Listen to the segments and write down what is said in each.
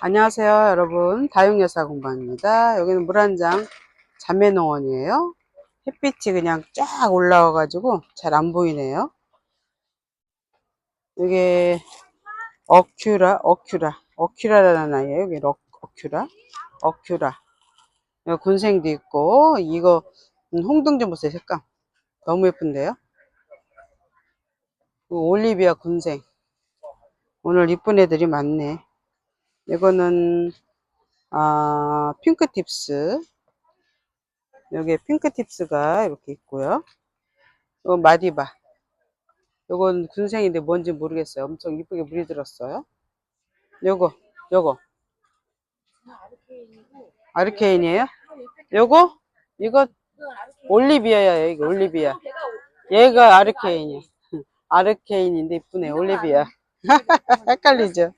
안녕하세요 여러분. 다육여사 공방입니다. 여기는 물한장 자매농원이에요. 햇빛이 그냥 쫙 올라와 가지고 잘 안 보이네요. 이게 어큐라 어큐라 어큐라라는 아이예요. 여기 어, 어큐라 어큐라. 군생도 있고 이거 음, 홍등 좀 보세요 색감. 너무 예쁜데요? 이거 올리비아 군생 오늘 이쁜 애들이 많네. 이거는 아 핑크팁스. 여기 핑크팁스가 이렇게 있고요. 이거 마디바. 요건 군생인데 뭔지 모르겠어요. 엄청 이쁘게 물이 들었어요. 요거 요거. 아르케인이에요 요거 이거 올리비아야 이거 올리비아. 얘가 아르케인이야 아르케인인데 이쁘네 올리비아 헷갈리죠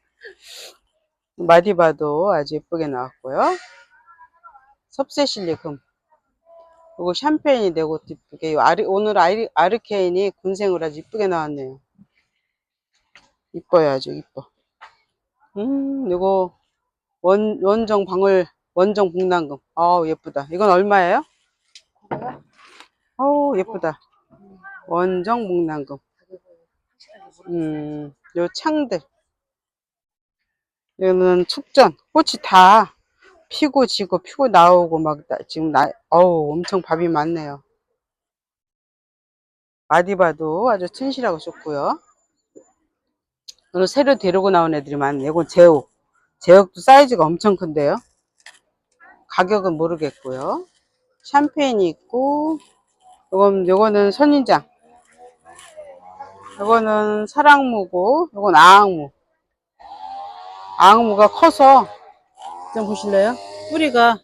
마디바도 아주 예쁘게 나왔고요. 섭세실리 금. 그리고 샴페인이 되고 이쁘게 아르, 오늘 아리, 아르케인이 군생으로 아주 이쁘게 나왔네요. 이뻐요 아주 이뻐. 음 이거 원, 원정 방울 원정 북남금. 아우 예쁘다. 이건 얼마예요? 어우 예쁘다. 원정 북남금. 음, 요 창들. 여기는 축전. 꽃이 다 피고 지고 피고 나오고 막 나- 지금 나, 어우, 엄청 밥이 많네요. 마디바도 아주 튼실하고 좋고요. 오늘 새로 데리고 나온 애들이 많네. 이건 제옥. 제옥도 사이즈가 엄청 큰데요. 가격은 모르겠고요. 샴페인이 있고, 요건, 요거는 선인장. 요거는 사랑무고, 요건 아앙무. 앙무가 커서 좀 보실래요? 뿌리가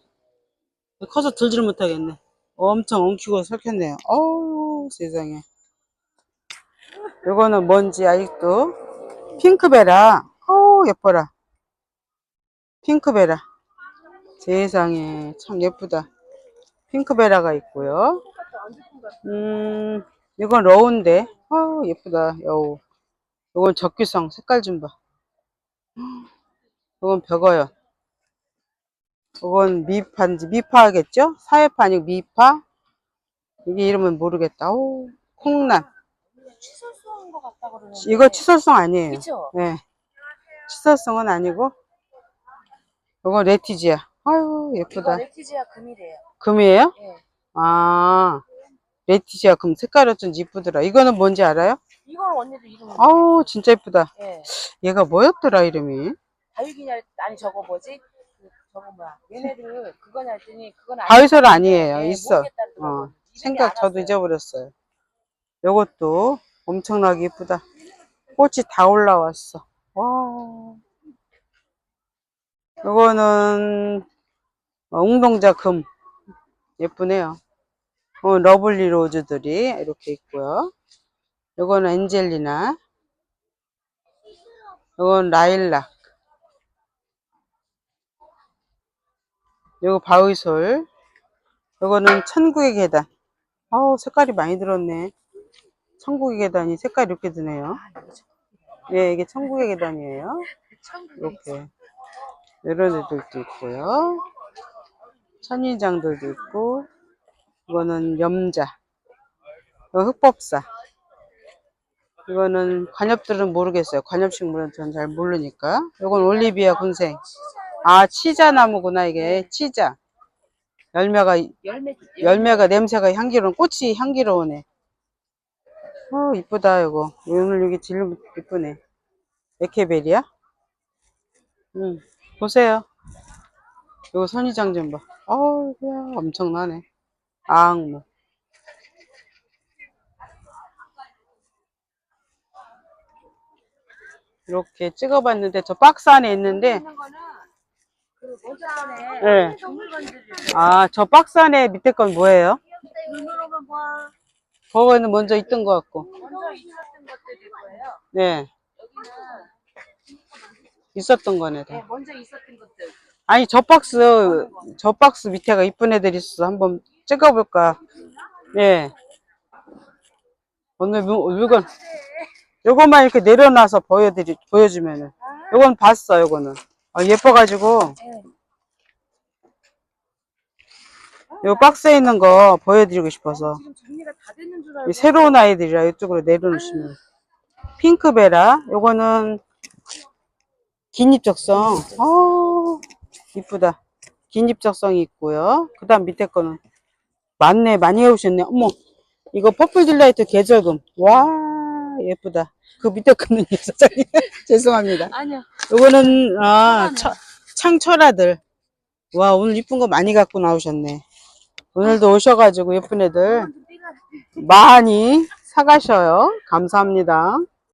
커서 들지를 못하겠네. 엄청 엉키고 설켰네요. 어우 세상에. 요거는 뭔지 아직도 핑크베라. 어우 예뻐라. 핑크베라. 세상에 참 예쁘다. 핑크베라가 있고요. 음 이건 러운데. 어우 예쁘다. 여우. 요건 적규성 색깔 좀 봐. 이건 벽어요. 이건 미파인지 미파겠죠? 사회파니 미파. 이게 이름은 모르겠다. 오, 콩란. 취소수한 것 같다 그러는데. 이거 치설성 아니에요. 그쵸? 네. 치설성은 아니고. 이거 레티지아. 아유 예쁘다. 레티지아 금이래요. 금이에요? 예. 아 레티지아 금 색깔 어쩐지 이쁘더라. 이거는 뭔지 알아요? 이건 언니도 이름. 아우 진짜 예쁘다. 예. 얘가 뭐였더라 이름이? 다육이냐 아니 저거 뭐지? 그, 저거 뭐야? 얘네들 그거냐 했더니 그건 아니. 바위설 아니에요. 예, 있어. 모르겠다 어, 생각 안 저도. 잊어버렸어요. 요것도 엄청나게 예쁘다. 꽃이 다 올라왔어. 와. 요거는 어, 웅동자 금. 예쁘네요. 어, 러블리 로즈들이 이렇게 있고요. 요거는 엔젤리나. 요건 라일락. 요거 바위솔. 요거는 천국의 계단. 아우, 색깔이 많이 들었네. 천국의 계단이 색깔이 이렇게 드네요. 예, 이게 천국의 계단이에요. 이렇게. 이런 애들도 있고요. 천인장들도 있고, 이거는 염자. 이거 흑법사. 이거는 관엽들은 모르겠어요. 관엽식물은 전잘 모르니까. 이건 올리비아 군생. 아, 치자나무구나, 이게. 치자. 열매가 열매 열매가 냄새가 향기로운 꽃이 향기로우네. 어 이쁘다 이거 오늘 여기 질 이쁘네. 에케베리야? 응 보세요. 이거 선이장 좀 봐. 어우 엄청나네. 아앙무. 이렇게 찍어봤는데 저 박스 안에 있는데 그 네. 아 저 박스 안에 밑에 건 뭐예요? 그거는 먼저 있던 것 같고. 네 있었던 거네. 다. 네, 먼저 있었던 것들. 아니 저 박스 저 박스 밑에가 이쁜 애들이 있어서 한번 찍어볼까 예 오늘 물- 물건 요것만 이렇게 내려놔서 보여드리 보여주면은 아, 요건 봤어, 요거는. 어, 예뻐가지고, 네. 요 박스에 있는 거 보여드리고 싶어서. 새로운 아이들이라 이쪽으로 내려놓으시면. 핑크베라, 요거는 긴 입적성. 어 이쁘다. 긴 입적성이 있고요. 그 다음 밑에 거는 많네, 많이 해오셨네. 어머, 이거 퍼플 딜라이트 계절금. 와, 예쁘다. 그 밑에 거는요, 사장님. 죄송합니다. 아니요. 요거는, 아, 처- 창철아들. 와, 오늘 이쁜 거 많이 갖고 나오셨네. 오늘도 오셔가지고 예쁜 애들 많이 사가셔요. 감사합니다.